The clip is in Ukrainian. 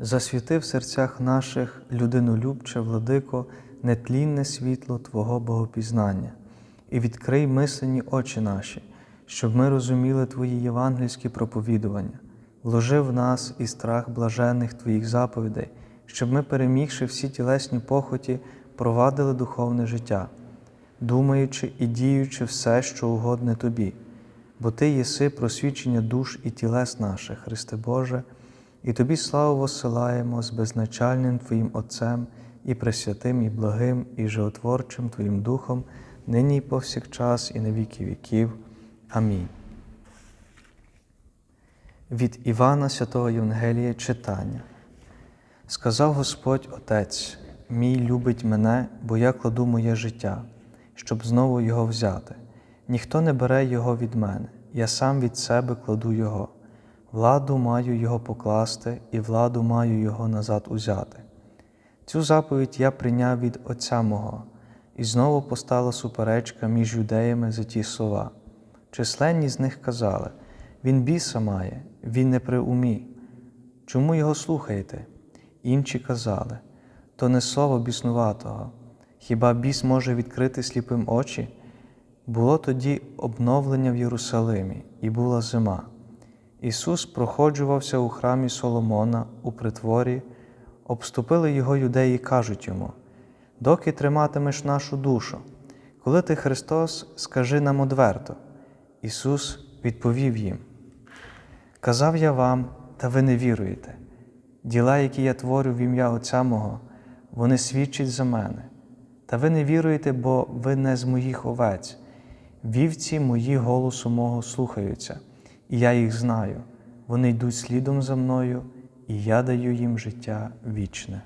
засвіти в серцях наших людинолюбче, владико, нетлінне світло Твого Богопізнання, і відкрий мислені очі наші, щоб ми розуміли Твої євангельські проповідування, вложи в нас і страх блажених Твоїх заповідей, щоб ми, перемігши всі тілесні похоті, провадили духовне життя, думаючи і діючи все, що угодне Тобі, бо Ти єси просвічення душ і тілес наших, Христе Боже, і Тобі славу посилаємо з безначальним Твоїм Отцем і пресвятим, і благим, і животворчим Твоїм Духом, нині і повсякчас, і на віки віків. Амінь. Від Івана Святого Євангелія читання. Сказав Господь Отець, мій любить мене, бо я кладу моє життя, щоб знову його взяти. Ніхто не бере його від мене, я сам від себе кладу його. Владу маю його покласти, і владу маю його назад узяти. Цю заповідь я прийняв від Отця мого, і знову постала суперечка між юдеями за ті слова. Численні з них казали: Він біса має, він не при умі. Чому його слухаєте? Інші казали, то не слово біснуватого. Хіба біс може відкрити сліпим очі? Було тоді обновлення в Єрусалимі, і була зима. Ісус проходжувався у храмі Соломона у притворі, обступили його юдеї і кажуть йому: Доки триматимеш нашу душу, коли ти Христос, скажи нам одверто. Ісус відповів їм: Казав я вам, та ви не віруєте. Діла, які я творю в ім'я Отця мого, вони свідчать за мене. Та ви не віруєте, бо ви не з моїх овець. Вівці мої голосу мого слухаються, і я їх знаю. Вони йдуть слідом за мною, і я даю їм життя вічне.